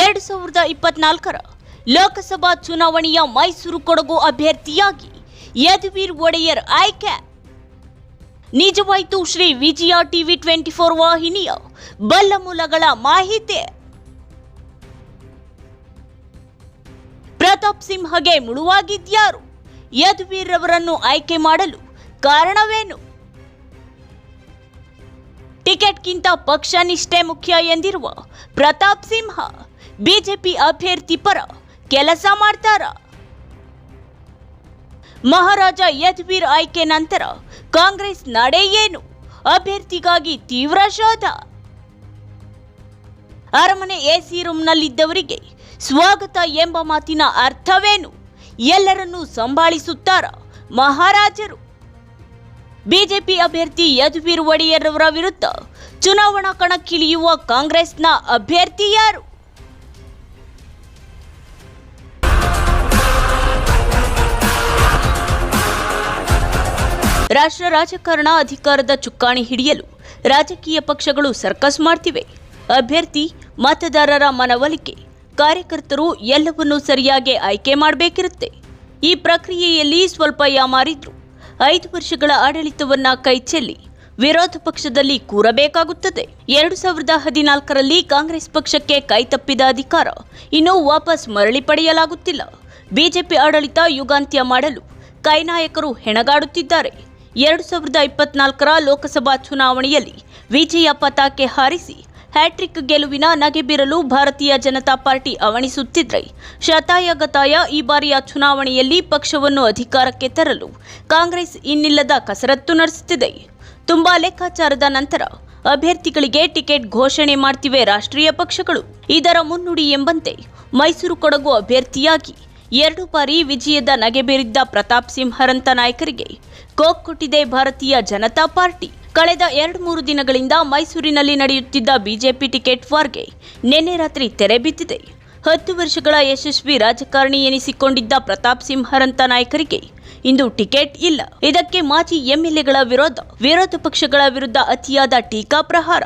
ಎರಡು ಸಾವಿರದ ಇಪ್ಪತ್ನಾಲ್ಕರ ಲೋಕಸಭಾ ಚುನಾವಣೆಯ ಮೈಸೂರು ಕೊಡಗು ಅಭ್ಯರ್ಥಿಯಾಗಿ ಯದುವೀರ್ ಒಡೆಯರ್ ಆಯ್ಕೆ. ನಿಜವಾಯಿತು, Shri Vijaya TV twenty four ವಾಹಿನಿಯ ಬಲ್ಲ ಮೂಲಗಳ ಮಾಹಿತಿ. ಪ್ರತಾಪ್ ಸಿಂಹಗೆ ಮುಳುವಾಗಿದ್ಯಾರು? ಯದುವೀರ್ ಅವರನ್ನು ಆಯ್ಕೆ ಮಾಡಲು ಕಾರಣವೇನು? ಟಿಕೆಟ್ಗಿಂತ ಪಕ್ಷ ನಿಷ್ಠೆ ಮುಖ್ಯ ಎಂದಿರುವ ಪ್ರತಾಪ್ ಸಿಂಹ ಬಿಜೆಪಿ ಅಭ್ಯರ್ಥಿ ಪರ ಕೆಲಸ ಮಾಡ್ತಾರ. ಮಹಾರಾಜ ಯದ್ವೀರ್ ಆಯ್ಕೆ ನಂತರ ಕಾಂಗ್ರೆಸ್ ನಡೆ ಏನು? ಅಭ್ಯರ್ಥಿಗಾಗಿ ತೀವ್ರ ಶೋಧ. ಅರಮನೆ ಎಸಿ ರೂಮ್ನಲ್ಲಿದ್ದವರಿಗೆ ಸ್ವಾಗತ ಎಂಬ ಮಾತಿನ ಅರ್ಥವೇನು? ಎಲ್ಲರನ್ನೂ ಸಂಭಾಳಿಸುತ್ತಾರ ಮಹಾರಾಜರು? ಬಿಜೆಪಿ ಅಭ್ಯರ್ಥಿ ಯದುವೀರ್ ಒಡೆಯರ್ ವಿರುದ್ಧ ಚುನಾವಣಾ ಕಣಕ್ಕಿಳಿಯುವ ಕಾಂಗ್ರೆಸ್ನ ಅಭ್ಯರ್ಥಿ ಯಾರು? ರಾಷ್ಟ್ರ ರಾಜಕಾರಣ ಅಧಿಕಾರದ ಚುಕ್ಕಾಣಿ ಹಿಡಿಯಲು ರಾಜಕೀಯ ಪಕ್ಷಗಳು ಸರ್ಕಸ್ ಮಾಡ್ತಿವೆ. ಅಭ್ಯರ್ಥಿ, ಮತದಾರರ ಮನವೊಲಿಕೆ, ಕಾರ್ಯಕರ್ತರು ಎಲ್ಲವನ್ನೂ ಸರಿಯಾಗಿ ಆಯ್ಕೆ ಮಾಡಬೇಕಿರುತ್ತೆ. ಈ ಪ್ರಕ್ರಿಯೆಯಲ್ಲಿ ಸ್ವಲ್ಪ ಯಾಮಾರಿದ್ರು. ಐದು ವರ್ಷಗಳ ಆಡಳಿತವನ್ನ ಕೈಚೆಲ್ಲಿ ವಿರೋಧ ಪಕ್ಷದಲ್ಲಿ ಕೂರಬೇಕಾಗುತ್ತದೆ. ಎರಡು ಸಾವಿರದ ಹದಿನಾಲ್ಕರಲ್ಲಿ ಕಾಂಗ್ರೆಸ್ ಪಕ್ಷಕ್ಕೆ ಕೈತಪ್ಪಿದ ಅಧಿಕಾರ ಇನ್ನೂ ವಾಪಸ್ ಮರಳಿ ಪಡೆಯಲಾಗುತ್ತಿಲ್ಲ. ಬಿಜೆಪಿ ಆಡಳಿತ ಯುಗಾಂತ್ಯ ಮಾಡಲು ಕೈನಾಯಕರು ಹೆಣಗಾಡುತ್ತಿದ್ದಾರೆ. ಎರಡು ಸಾವಿರದ ಇಪ್ಪತ್ನಾಲ್ಕರ ಲೋಕಸಭಾ ಚುನಾವಣೆಯಲ್ಲಿ ವಿಜಯ ಪತಾಕೆ ಹಾರಿಸಿ ಹ್ಯಾಟ್ರಿಕ್ ಗೆಲುವಿನ ನಗೆ ಬೀರಲು ಭಾರತೀಯ ಜನತಾ ಪಾರ್ಟಿ ಅವಣಿಸುತ್ತಿದ್ರೆ ಶತಾಯಗತಾಯ ಈ ಬಾರಿಯ ಚುನಾವಣೆಯಲ್ಲಿ ಪಕ್ಷವನ್ನು ಅಧಿಕಾರಕ್ಕೆ ತರಲು ಕಾಂಗ್ರೆಸ್ ಇನ್ನಿಲ್ಲದ ಕಸರತ್ತು ನಡೆಸುತ್ತಿದೆ. ತುಂಬಾ ಲೆಕ್ಕಾಚಾರದ ನಂತರ ಅಭ್ಯರ್ಥಿಗಳಿಗೆ ಟಿಕೆಟ್ ಘೋಷಣೆ ಮಾಡ್ತಿವೆ ರಾಷ್ಟ್ರೀಯ ಪಕ್ಷಗಳು. ಇದರ ಮುನ್ನುಡಿ ಎಂಬಂತೆ ಮೈಸೂರು ಕೊಡಗು ಅಭ್ಯರ್ಥಿಯಾಗಿ ಎರಡು ಬಾರಿ ವಿಜಯದ ನಗೆ ಬೀರಿದ್ದ ಪ್ರತಾಪ್ ಸಿಂಹರಂತ ನಾಯಕರಿಗೆ ಕೋಕ್ ಕೊಟ್ಟಿದೆ ಭಾರತೀಯ ಜನತಾ ಪಾರ್ಟಿ. ಕಳೆದ ಎರಡು ಮೂರು ದಿನಗಳಿಂದ ಮೈಸೂರಿನಲ್ಲಿ ನಡೆಯುತ್ತಿದ್ದ ಬಿಜೆಪಿ ಟಿಕೆಟ್ ವಾರ್ಗೆ ನಿನ್ನೆ ರಾತ್ರಿ ತೆರೆ ಬಿದ್ದಿದೆ. ಹತ್ತು ವರ್ಷಗಳ ಯಶಸ್ವಿ ರಾಜಕಾರಣಿ ಎನಿಸಿಕೊಂಡಿದ್ದ ಪ್ರತಾಪ್ ಸಿಂಹರಂತ ನಾಯಕರಿಗೆ ಇಂದು ಟಿಕೆಟ್ ಇಲ್ಲ. ಇದಕ್ಕೆ ಮಾಜಿ ಎಂಎಲ್ಎಗಳ ವಿರೋಧ. ವಿರೋಧ ಪಕ್ಷಗಳ ವಿರುದ್ಧ ಅತಿಯಾದ ಟೀಕಾ ಪ್ರಹಾರ.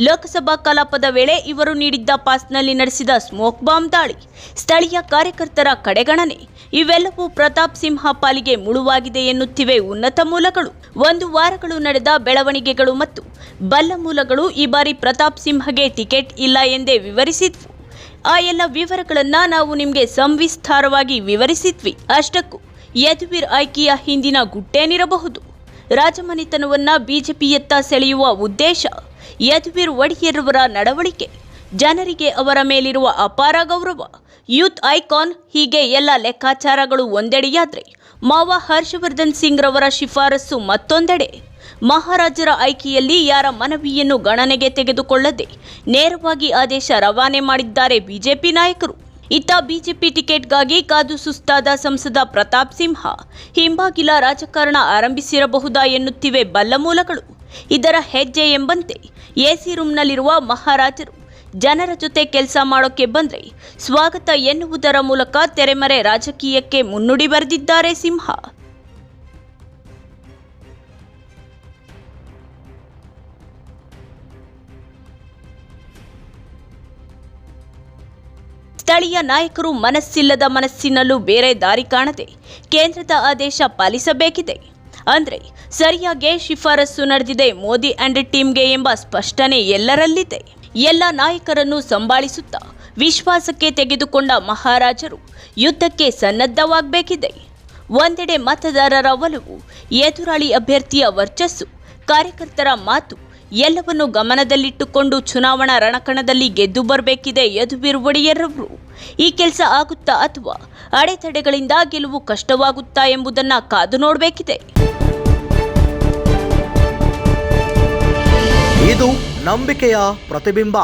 ಲೋಕಸಭಾ ಕಲಾಪದ ವೇಳೆ ಇವರು ನೀಡಿದ್ದ ಪಾಸ್ನಲ್ಲಿ ನಡೆಸಿದ ಸ್ಮೋಕ್ ಬಾಂಬ್ ದಾಳಿ, ಸ್ಥಳೀಯ ಕಾರ್ಯಕರ್ತರ ಕಡೆಗಣನೆ, ಇವೆಲ್ಲವೂ ಪ್ರತಾಪ್ ಸಿಂಹ ಪಾಲಿಗೆ ಮುಳುವಾಗಿದೆ ಎನ್ನುತ್ತಿವೆ ಉನ್ನತ ಮೂಲಗಳು. ಒಂದು ವಾರಗಳು ನಡೆದ ಬೆಳವಣಿಗೆಗಳು ಮತ್ತು ಬಲ್ಲ ಮೂಲಗಳು ಈ ಬಾರಿ ಪ್ರತಾಪ್ ಸಿಂಹಗೆ ಟಿಕೆಟ್ ಇಲ್ಲ ಎಂದೇ ವಿವರಿಸಿದ್ವು. ಆ ಎಲ್ಲ ವಿವರಗಳನ್ನ ನಾವು ನಿಮಗೆ ಸಂವಿಸ್ತಾರವಾಗಿ ವಿವರಿಸಿದ್ವಿ. ಅಷ್ಟಕ್ಕೂ ಯದುವೀರ್ ಆಯ್ಕೆಯ ಹಿಂದಿನ ಗುಟ್ಟೇನಿರಬಹುದು ರಾಜಮನೆತನವನ್ನ ಬಿಜೆಪಿಯತ್ತ ಸೆಳೆಯುವ ಉದ್ದೇಶ ಯದುವೀರ್ ಒಡೆಯರವರ ನಡವಳಿಕೆ, ಜನರಿಗೆ ಅವರ ಮೇಲಿರುವ ಅಪಾರ ಗೌರವ, ಯೂತ್ ಐಕಾನ್ ಹೀಗೆ ಎಲ್ಲ ಲೆಕ್ಕಾಚಾರಗಳು ಒಂದೆಡೆಯಾದರೆ ಮಾವ ಹರ್ಷವರ್ಧನ್ ಸಿಂಗ್ ರವರ ಶಿಫಾರಸು ಮತ್ತೊಂದೆಡೆ. ಮಹಾರಾಜರ ಆಯ್ಕೆಯಲ್ಲಿ ಯಾರ ಮನವಿಯನ್ನು ಗಣನೆಗೆ ತೆಗೆದುಕೊಳ್ಳದೆ ನೇರವಾಗಿ ಆದೇಶ ರವಾನೆ ಮಾಡಿದ್ದಾರೆ ಬಿಜೆಪಿ ನಾಯಕರು. ಇತ್ತ ಬಿಜೆಪಿ ಟಿಕೆಟ್ಗಾಗಿ ಕಾದು ಸುಸ್ತಾದ ಸಂಸದ ಪ್ರತಾಪ್ ಸಿಂಹ. ಹಿಂಬಾಗಿಲ ರಾಜಕಾರಣ ಆರಂಭಿಸಿರಬಹುದಾ ಎನ್ನುತ್ತಿವೆ ಬಲ್ಲ ಮೂಲಗಳು ಇದರ ಹೆಜ್ಜೆ ಎಂಬಂತೆ ಎಸಿ ರೂಮ್ನಲ್ಲಿರುವ ಮಹಾರಾಜರು ಜನರ ಜೊತೆ ಕೆಲಸ ಮಾಡೋಕೆ ಬಂದ್ರೆ ಸ್ವಾಗತ ಎನ್ನುವುದರ ಮೂಲಕ ತೆರೆಮರೆ ರಾಜಕೀಯಕ್ಕೆ ಮುನ್ನುಡಿ ಬರೆದಿದ್ದಾರೆ ಸಿಂಹ. ಸ್ಥಳೀಯ ನಾಯಕರು ಮನಸ್ಸಿಲ್ಲದ ಮನಸ್ಸಿನಲ್ಲೂ ಬೇರೆ ದಾರಿ ಕಾಣದೆ ಕೇಂದ್ರದ ಆದೇಶ ಪಾಲಿಸಬೇಕಿದೆ. ಅಂದರೆ ಸರಿಯಾಗಿ ಶಿಫಾರಸು ನಡೆದಿದೆ ಮೋದಿ ಅಂಡ್ ಟೀಮ್ಗೆ ಎಂಬ ಸ್ಪಷ್ಟನೆ ಎಲ್ಲರಲ್ಲಿದೆ. ಎಲ್ಲ ನಾಯಕರನ್ನು ಸಂಭಾಳಿಸುತ್ತಾ ವಿಶ್ವಾಸಕ್ಕೆ ತೆಗೆದುಕೊಂಡ ಮಹಾರಾಜರು ಯುದ್ಧಕ್ಕೆ ಸನ್ನದ್ಧವಾಗಬೇಕಿದೆ. ಒಂದೆಡೆ ಮತದಾರರ ಒಲವು, ಎದುರಾಳಿ ಅಭ್ಯರ್ಥಿಯ ವರ್ಚಸ್ಸು, ಕಾರ್ಯಕರ್ತರ ಮಾತು ಎಲ್ಲವನ್ನು ಗಮನದಲ್ಲಿಟ್ಟುಕೊಂಡು ಚುನಾವಣಾ ರಣಕಣದಲ್ಲಿ ಗೆದ್ದು ಬರಬೇಕಿದೆ ಯದುವೀರ್ ಈ ಕೆಲಸ ಆಗುತ್ತಾ ಅಥವಾ ಅಡೆತಡೆಗಳಿಂದ ಗೆಲುವು ಕಷ್ಟವಾಗುತ್ತಾ ಎಂಬುದನ್ನು ಕಾದು ನೋಡಬೇಕಿದೆ. ಇದು ನಂಬಿಕೆಯ ಪ್ರತಿಬಿಂಬ.